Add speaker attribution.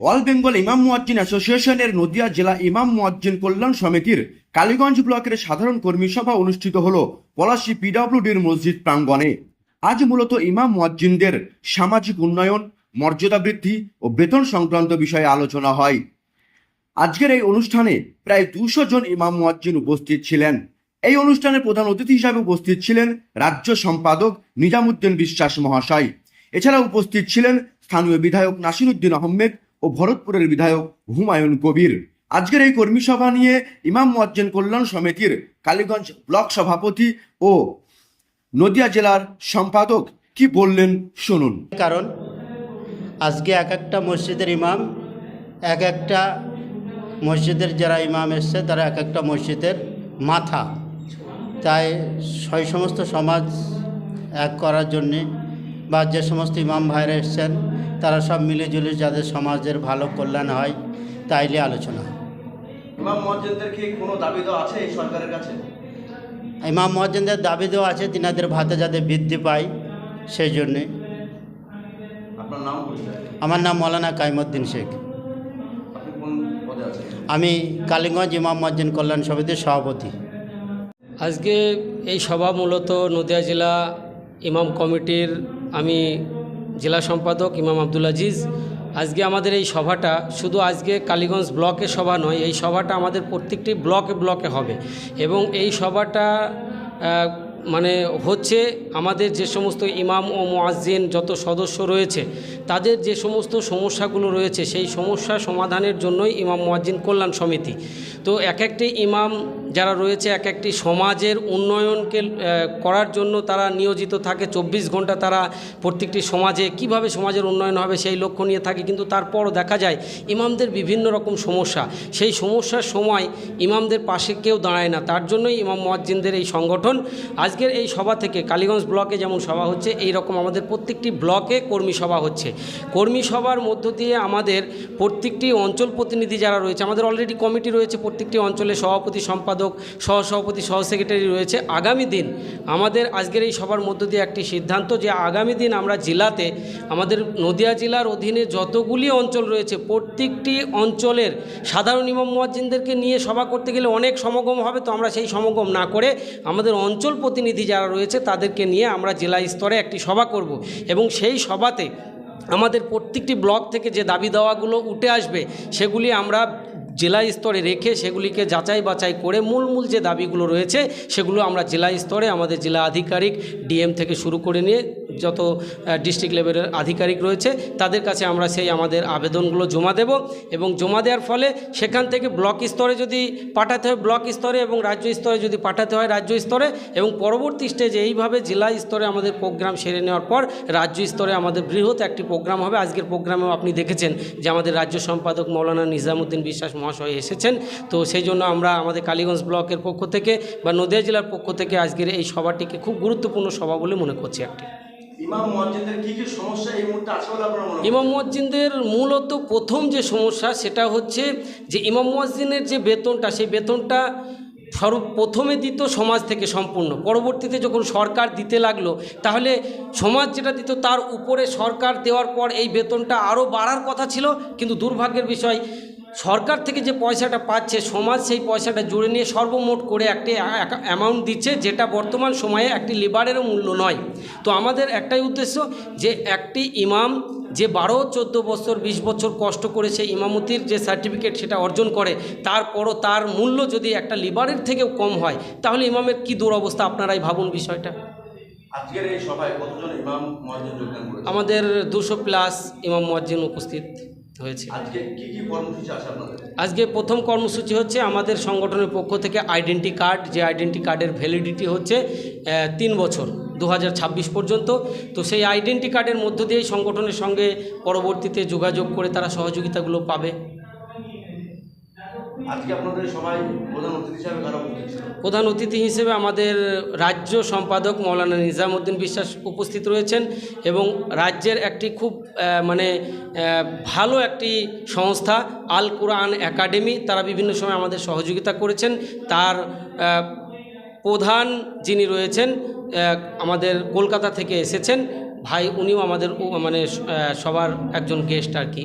Speaker 1: All Bengal ইমাম মুয়াজ্জিন অ্যাসোসিয়েশনের নদিয়া জেলা ইমাম মুয়াজ্জিন কল্যাণ সমিতির কালীগঞ্জ ব্লকের সাধারণ কর্মী সভা অনুষ্ঠিত হল পলাশী পিডব্লিউডির মসজিদ প্রাঙ্গণে। আজ মূলত ইমাম মুয়াজ্জিনদের সামাজিক উন্নয়ন, মর্যাদা বৃদ্ধি ও বেতন সংক্রান্ত বিষয়ে আলোচনা হয়। আজকের এই অনুষ্ঠানে প্রায় দুশো জন ইমাম মুয়াজ্জিন উপস্থিত ছিলেন। এই অনুষ্ঠানে প্রধান অতিথি হিসাবে উপস্থিত ছিলেন রাজ্য সম্পাদক নিজামুদ্দিন বিশ্বাস মহাশয়। এছাড়া উপস্থিত ছিলেন স্থানীয় বিধায়ক নাসিরুদ্দিন আহমেদ ও ভরতপুরের বিধায়ক হুমায়ুন কবির। আজকের এই কর্মী সভা নিয়ে ইমাম মুয়াজ্জিন কল্যাণ সমিতির কালীগঞ্জ ব্লক সভাপতি ও নদিয়া জেলার সম্পাদক কি বললেন শুনুন।
Speaker 2: কারণ আজকে এক একটা মসজিদের ইমাম, এক একটা মসজিদের যারা ইমাম এসছে তারা এক একটা মসজিদের মাথা। তাই সেই সমস্ত সমাজ এক করার জন্যে বা যে সমস্ত ইমাম ভাইরা এসছেন তারা সব মিলেজুলে যাদের সমাজের ভালো কল্যাণ হয় তাইলে আলোচনা।
Speaker 1: ইমাম কি কোনো দাবি দেওয়া আছে এই সরকারের কাছে?
Speaker 2: ইমাম মহাজনদের দাবি দেওয়া আছে তিনাদের ভাতে যাতে বৃদ্ধি পায় সেই জন্যে
Speaker 1: আপনার নাম
Speaker 2: আমার নাম মৌলানা কাইমুদ্দিন শেখ। আমি কালীগঞ্জ ইমাম মজ্জিন কল্যাণ সমিতির সভাপতি।
Speaker 3: আজকে এই সভা মূলত নদিয়া জেলা ইমাম কমিটির আমি জেলা সম্পাদক ইমাম আব্দুল আজিজ। আজকে আমাদের এই সভাটা শুধু আজকে কালীগঞ্জ ব্লকে সভা নয়, এই সভাটা আমাদের প্রত্যেকটি ব্লকে ব্লকে হবে। এবং এই সভাটা মানে হচ্ছে আমাদের যে সমস্ত ইমাম ও মোয়াজ্জিন যত সদস্য রয়েছে, তাদের যে সমস্ত সমস্যাগুলো রয়েছে, সেই সমস্যা সমাধানের জন্যই ইমাম মোয়াজ্জিন কল্যাণ সমিতি। তো এক একটি ইমাম যারা রয়েছে এক একটি সমাজের উন্নয়নকে করার জন্য তারা নিয়োজিত থাকে, চব্বিশ ঘণ্টা তারা প্রত্যেকটি সমাজে কীভাবে সমাজের উন্নয়ন হবে সেই লক্ষ্য নিয়ে থাকে, কিন্তু তারপরও দেখা যায় ইমামদের বিভিন্ন রকম সমস্যা। সেই সমস্যার সময় ইমামদের পাশে কেউ দাঁড়ায় না, তার জন্যই ইমাম মোয়াজ্জিনদের এই সংগঠন। আজকের এই সভা থেকে কালীগঞ্জ ব্লকে যেমন সভা হচ্ছে এই রকম আমাদের প্রত্যেকটি ব্লকে কর্মী সভা হচ্ছে। কর্মী সভার মধ্য দিয়ে আমাদের প্রত্যেকটি অঞ্চল প্রতিনিধি যারা রয়েছে, আমাদের অলরেডি কমিটি রয়েছে প্রত্যেকটি অঞ্চলে সভাপতি, সম্পাদক সহসভাপতি সহ সেক্রেটারি রয়েছে। আগামী দিন আমাদের আজকের এই সভার মধ্য দিয়ে একটি সিদ্ধান্ত যে আগামী দিন আমরা জেলাতে আমাদের নদিয়া জেলার অধীনে যতগুলি অঞ্চল রয়েছে, প্রত্যেকটি অঞ্চলের সাধারণ ইমাম মুয়াজ্জিনদেরকে নিয়ে সভা করতে গেলে অনেক সমাগম হবে। তো আমরা সেই সমাগম না করে আমাদের অঞ্চল প্রতিনিধি যারা রয়েছে, তাদেরকে নিয়ে আমরা জেলা স্তরে একটি সভা করব এবং সেই সভাতে আমাদের প্রত্যেকটি ব্লক থেকে যে দাবি দাওয়াগুলো উঠে আসবে, সেগুলি আমরা জেলা স্তরে রেখে সেগুলিকে যাচাই বাছাই করে মূল মূল যে দাবিগুলো রয়েছে, সেগুলো আমরা জেলা স্তরে আমাদের জেলা আধিকারিক, ডিএম থেকে শুরু করে নিয়ে যত ডিস্ট্রিক্ট লেভেলের আধিকারিক রয়েছে, তাদের কাছে আমরা সেই আমাদের আবেদনগুলো জমা দেব এবং জমা দেওয়ার ফলে সেখান থেকে ব্লক স্তরে যদি পাঠাতে হয়, ব্লক স্তরে এবং রাজ্য স্তরে যদি পাঠাতে হয় রাজ্য স্তরে এবং পরবর্তী স্টেজে এইভাবে জেলা স্তরে আমাদের প্রোগ্রাম সেরে নেওয়ার পর রাজ্য স্তরে আমাদের বৃহৎ একটি প্রোগ্রাম হবে। আজকের প্রোগ্রামেও আপনি দেখেছেন যে আমাদের রাজ্য সম্পাদক মৌলানা নিজামুদ্দিন বিশ্বাস মহাশয় এসেছেন। তো সেই জন্য আমরা আমাদের কালীগঞ্জ ব্লকের পক্ষ থেকে বা নদিয়া জেলার পক্ষ থেকে আজকের এই সভাটিকে খুব গুরুত্বপূর্ণ সভা বলে মনে করছি একটি।
Speaker 1: ইমাম মুয়াজ্জিনদের কি কি সমস্যা এই মুহূর্তে আছে বলে আপনারা
Speaker 3: ইমাম মুয়াজ্জিনদের মূলত প্রথম যে সমস্যা সেটা হচ্ছে যে ইমাম মুয়াজ্জিনের যে বেতনটা সেই বেতনটা সর্ব প্রথমে দিত সমাজ থেকে সম্পূর্ণ। পরবর্তীতে যখন সরকার দিতে লাগল তাহলে সমাজ যেটা দিত তার উপরে সরকার দেওয়ার পর এই বেতনটা আরও বাড়ার কথা ছিল। কিন্তু দুর্ভাগ্যের বিষয় সরকার থেকে যে পয়সাটা পাচ্ছে সমাজ সেই পয়সাটা জুড়ে নিয়ে সর্বমোট করে একটি অ্যামাউন্ট দিচ্ছে যেটা বর্তমান সময়ে একটি লেবারেরও মূল্য নয়। তো আমাদের একটাই উদ্দেশ্য যে একটি ইমাম যে বারো চোদ্দ বছর বিশ বছর কষ্ট করে সেই ইমামতির যে সার্টিফিকেট সেটা অর্জন করে তারপরও তার মূল্য যদি একটা লিবারের থেকেও কম হয় তাহলে ইমামের কী দুরবস্থা আপনারাই ভাবুন বিষয়টা।
Speaker 1: আজকের এই সভায় কতজন ইমাম
Speaker 3: আমাদের দুশো প্লাস ইমাম মুয়াজ্জিন উপস্থিত। হয়েছে।
Speaker 1: আজকে
Speaker 3: প্রথম কর্মসূচি হচ্ছে আমাদের সংগঠনের পক্ষ থেকে আইডেন্টি কার্ড যে আইডেন্টি কার্ডের ভ্যালিডিটি হচ্ছে তিন বছর দু হাজার ছাব্বিশ পর্যন্ত। তো সেই আইডেন্টি কার্ডের মধ্য দিয়েই সংগঠনের সঙ্গে পরবর্তীতে যোগাযোগ করে তারা সহযোগিতাগুলো পাবে।
Speaker 1: প্রধান অতিথি
Speaker 3: প্রধান অতিথি হিসেবে আমাদের রাজ্য সম্পাদক মৌলানা নিজামুদ্দিন বিশ্বাস উপস্থিত রয়েছেন এবং রাজ্যের একটি খুব মানে ভালো একটি সংস্থা, আল কোরআন একাডেমি। তারা বিভিন্ন সময় আমাদের সহযোগিতা করেছেন। তার প্রধান যিনি রয়েছেন আমাদের কলকাতা থেকে এসেছেন। ভাই, উনিও আমাদের মানে সবার একজন গেস্ট আর কি।